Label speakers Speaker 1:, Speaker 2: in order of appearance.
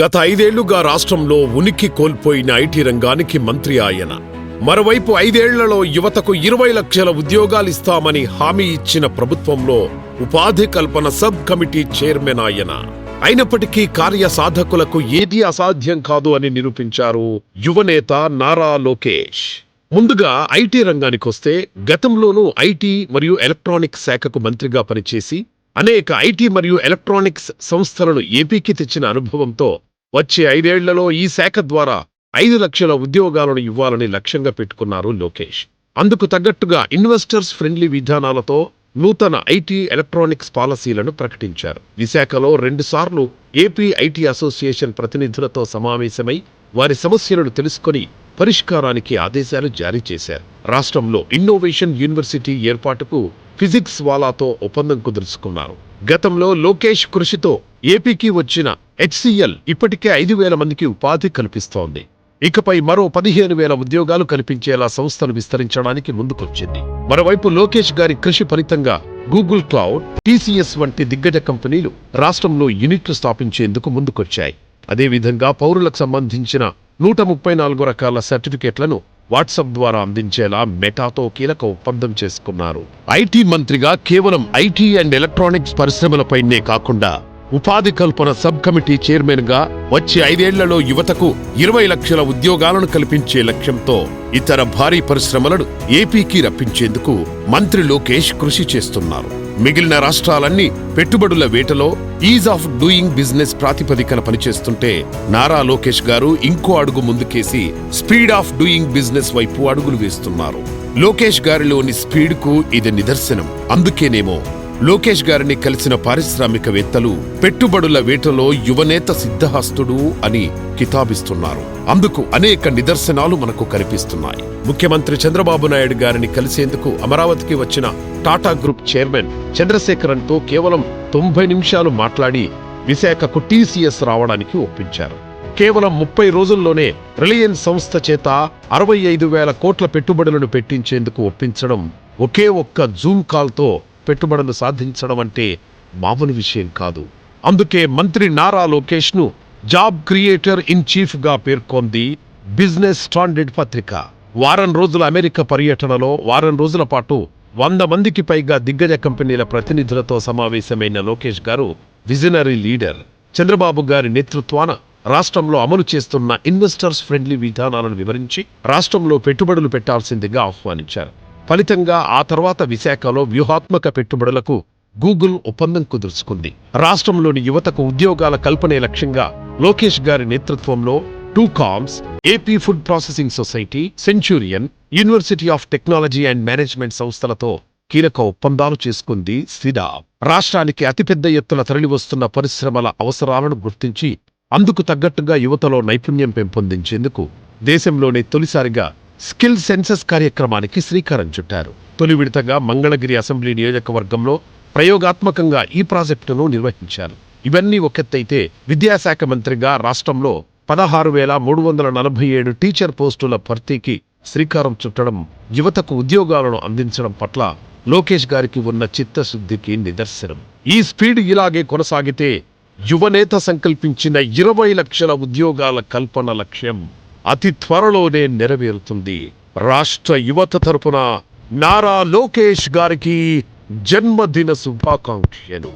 Speaker 1: గత ఐదేళ్ళుగా రాష్ట్రంలో ఉనికి కోల్పోయిన ఐటీ రంగానికి మంత్రి ఆయన. మరోవైపు ఐదేళ్ళలో యువతకు ఇరవై లక్షల ఉద్యోగాలిస్తామని హామీ ఇచ్చిన ప్రభుత్వంలో ఉపాధి కల్పన సబ్ కమిటీ చైర్మన్ ఆయన. అయినప్పటికీ కార్య సాధకులకు ఏదీ అసాధ్యం కాదు అని నిరూపించారు యువనేత నారా లోకేష్. ముందుగా ఐటీ రంగానికి వస్తే గతంలోనూ ఐటీ మరియు ఎలక్ట్రానిక్స్ శాఖకు మంత్రిగా పనిచేసి అనేక ఐటీ మరియు ఎలక్ట్రానిక్స్ సంస్థలను ఏపీకి తెచ్చిన అనుభవంతో వచ్చే ఐదేళ్ళలో ఈ శాఖ ద్వారా ఐదు లక్షల ఉద్యోగాలను ఇవ్వాలని లక్ష్యంగా పెట్టుకున్నారు లోకేష్. అందుకు తగ్గట్టుగా ఇన్వెస్టర్స్ ఫ్రెండ్లీ విధానాలతో నూతన ఐటీ ఎలక్ట్రానిక్స్ పాలసీలను ప్రకటించారు. విశాఖలో రెండుసార్లు ఏపీ ఐటీ అసోసియేషన్ ప్రతినిధులతో సమావేశమై వారి సమస్యలను తెలుసుకొని పరిష్కారానికి ఆదేశాలు జారీ చేశారు. రాష్ట్రంలో ఇన్నోవేషన్ యూనివర్సిటీ ఏర్పాటుకు ఫిజిక్స్ వాలాతో ఒప్పందం కుదుర్చుకున్నారు. గతంలో లోకేష్ కృషితో ఏపీకి వచ్చిన హెచ్సిఎల్ ఇప్పటికే ఐదు వేల మందికి ఉపాధి కల్పిస్తోంది. ఇకపై మరో పదిహేను వేల ఉద్యోగాలు కల్పించేలా సంస్థను విస్తరించడానికి ముందుకొచ్చింది. మరోవైపు లోకేష్ గారి కృషి ఫలితంగా గూగుల్ క్లౌడ్ టీసీఎస్ వంటి దిగ్గజ కంపెనీలు రాష్ట్రంలో యూనిట్లు స్థాపించేందుకు ముందుకొచ్చాయి. అదేవిధంగా పౌరులకు సంబంధించిన నూట ముప్పై నాలుగు రకాల సర్టిఫికేట్లను వాట్సాప్ ద్వారా అందించేలా మెటాతో కీలక ఒప్పందం చేసుకున్నారు. ఐటీ మంత్రిగా కేవలం ఐటీ అండ్ ఎలక్ట్రానిక్స్ పరిశ్రమలపైనే కాకుండా ఉపాధి కల్పన సబ్ కమిటీ చైర్మన్గా వచ్చే ఐదేళ్ళలో యువతకు ఇరవై లక్షల ఉద్యోగాలను కల్పించే లక్ష్యంతో ఇతర భారీ పరిశ్రమలను ఏపీకి రప్పించేందుకు మంత్రి లోకేష్ కృషి చేస్తున్నారు. మిగిలిన రాష్ట్రాలన్నీ పెట్టుబడుల వేటలో ఈజ్ ఆఫ్ డూయింగ్ బిజినెస్ ప్రాతిపదికన పనిచేస్తుంటే నారా లోకేష్ గారు ఇంకో అడుగు ముందుకేసి స్పీడ్ ఆఫ్ డూయింగ్ బిజినెస్ వైపు అడుగులు వేస్తున్నారు. లోకేష్ గారిలోని స్పీడ్కు ఇది నిదర్శనం. అందుకేనేమో లోకేష్ గారిని కలిసిన పారిశ్రామికవేత్తలు పెట్టుబడుల వేటలో యువనేత సిద్ధహస్తుడు అని కితాబిస్తున్నారు. అందుకు అనేక నిదర్శనాలు మనకు కనిపిస్తున్నాయి. ముఖ్యమంత్రి చంద్రబాబు నాయుడు గారిని కలిసేందుకు అమరావతికి వచ్చిన టాటా గ్రూప్ చైర్మన్ చంద్రశేఖరన్తో కేవలం తొంభై నిమిషాలు మాట్లాడి విశాఖకు టీసీఎస్ రావడానికి ఒప్పించారు. కేవలం ముప్పై రోజుల్లోనే రిలయన్స్ సంస్థ చేత అరవై ఐదు వేల కోట్ల పెట్టుబడులను పెట్టించేందుకు ఒప్పించడం ఒకే ఒక్క జూమ్ కాల్తో పెట్టుబడులు సాధించడం అంటే మామూలు విషయం కాదు. అందుకే మంత్రి నారా లోకేష్ను జాబ్ క్రియేటర్ ఇన్ చీఫ్గా పేర్కొంది బిజినెస్ స్టాండర్డ్ పత్రిక. వారం రోజుల అమెరికా పర్యటనలో వారం రోజుల పాటు వంద మందికి పైగా దిగ్గజ కంపెనీల ప్రతినిధులతో సమావేశమైన లోకేష్ గారు విజనరీ లీడర్. చంద్రబాబు గారి నేతృత్వాన రాష్ట్రంలో అమలు చేస్తున్న ఇన్వెస్టర్స్ ఫ్రెండ్లీ విధానాలను వివరించి రాష్ట్రంలో పెట్టుబడులు పెట్టాల్సిందిగా ఆహ్వానించారు. ఫలితంగా ఆ తర్వాత విశాఖలో వ్యూహాత్మక పెట్టుబడులకు గూగుల్ ఒప్పందం కుదుర్చుకుంది. రాష్ట్రంలోని యువతకు ఉద్యోగాల కల్పనే లక్ష్యంగా లోకేష్ గారి నేతృత్వంలో two coms AP food processing society Centurion university of technology and management సంస్థలతో కీలక ఒప్పందాలు చేసుకుంది సిడా. రాష్ట్రానికి అతిపెద్ద ఎత్తున తరలివస్తున్న పరిశ్రమల అవసరాలను గుర్తించి అందుకు తగ్గట్టుగా యువతలో నైపుణ్యం పెంపొందించేందుకు దేశంలోనే తొలిసారిగా స్కిల్ సెన్సస్ కార్యక్రమానికి శ్రీకారం చుట్టారు. తొలి విడతగా మంగళగిరి అసెంబ్లీ నియోజకవర్గంలో ప్రయోగాత్మకంగా ఈ ప్రాజెక్టును నిర్వహించారు. ఇవన్నీ ఒకెత్తైతే విద్యాశాఖ మంత్రిగా రాష్ట్రంలో పదహారు వేల మూడు వందల నలభై ఏడు టీచర్ పోస్టుల భర్తీకి శ్రీకారం చుట్టడం యువతకు ఉద్యోగాలను అందించడం పట్ల లోకేష్ గారికి ఉన్న చిత్తశుద్ధికి నిదర్శనం. ఈ స్పీడ్ ఇలాగే కొనసాగితే యువనేత సంకల్పించిన ఇరవై లక్షల ఉద్యోగాల కల్పన లక్ష్యం అతి త్వరలోనే నెరవేరుతుంది. రాష్ట్ర యువత తరపున నారా లోకేష్ గారికి జన్మదిన శుభాకాంక్షలు.